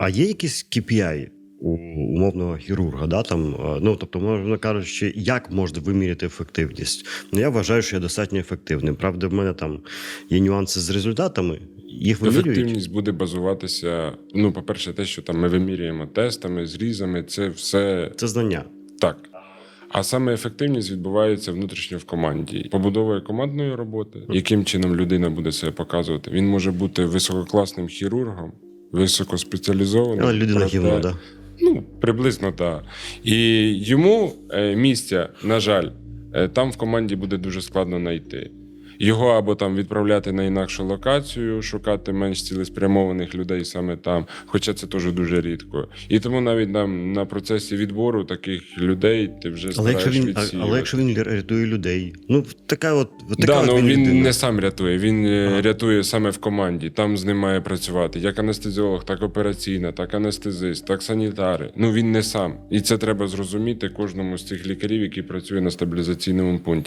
А є якісь KPI у умовного хірурга? Да? Там, ну, тобто, можна кажучи, як можна виміряти ефективність? Ну, я вважаю, що я достатньо ефективним. Правда, в мене там є нюанси з результатами. Їх вимірюють. Ефективність буде базуватися. Ну, по-перше, те, що там ми вимірюємо тестами, зрізами, це все Це знання. так. А саме ефективність відбувається внутрішньо в команді. Побудовою командної роботи, яким чином людина буде себе показувати. Він може бути висококласним хірургом, високоспеціалізованим. Але людина гівно, да. Ну, приблизно так. І йому е, місця, на жаль, е, там в команді буде дуже складно знайти. Його або там відправляти на інакшу локацію, шукати менш цілеспрямованих людей саме там, хоча це теж дуже рідко. І тому навіть нам на процесі відбору таких людей ти вже Але якщо, він, відсіювати. але якщо він рятує людей, ну така от, така Да, от ну він, він людина. не сам рятує, він е, рятує саме в команді. Там з ним має працювати як анестезіолог, так операційна, так анестезист, так санітари. Ну він не сам. І це треба зрозуміти кожному з цих лікарів, який працює на стабілізаційному пункті.